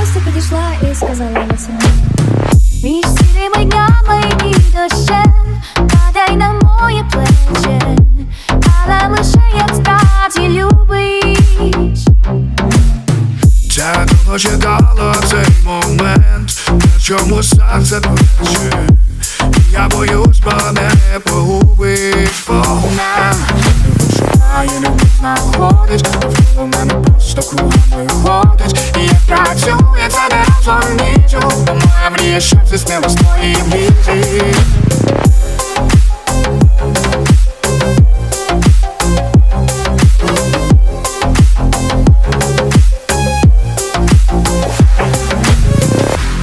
просто підійшла і сказала на це. Між сірими днями і дощем Падай на моє плече, але лише як справді любиш. Та довго чекала цей момент, на чому серце плече Я боюсь, мене погубить Знаходить, навколо мене просто кругами ходить І як працює це не розумію Бо моя мрія, щоб здійснилась твої мрії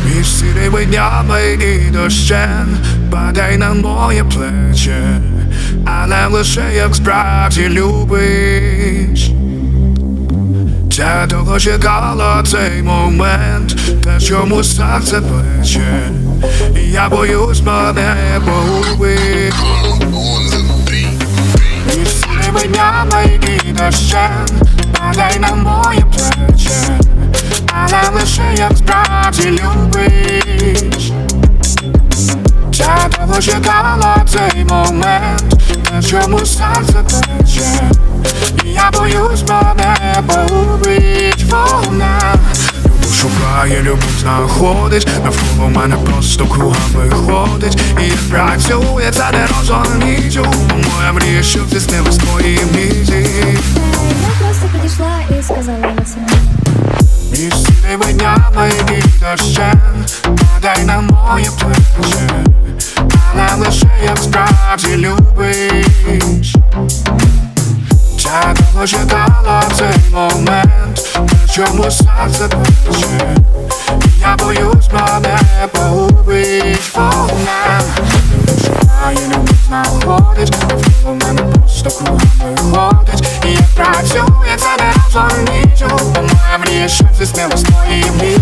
Між сірими днями і дощем Падай на моє плече, але лише як справді любиш. Та довго чекала цей момент, та чому серце плече? Я боюсь, мене погубить. Сірими днями дощем Падай на моє плече але лише як справді любиш Я довго чекала цей момент, на чому серце тече? І я боюсь, мене погубить вона Любов шукає, любов знаходить, навколо мене просто кругами ходить І працює, це не розумію Моя мрія, щоб здійснилась твої мрії. Я просто підійшла і сказала на це. Між сірими днями і дощем Падай на моє плече Але лише як справді любиш. Довго чекала цей момент чому серце плече Я боюсь, мене погубить. Вогнем Шукає, любов знаходить. Навколо мене просто кругами ходить. І як працює, це не розумію Бо моя мрія, щоб здійснилась твої мрії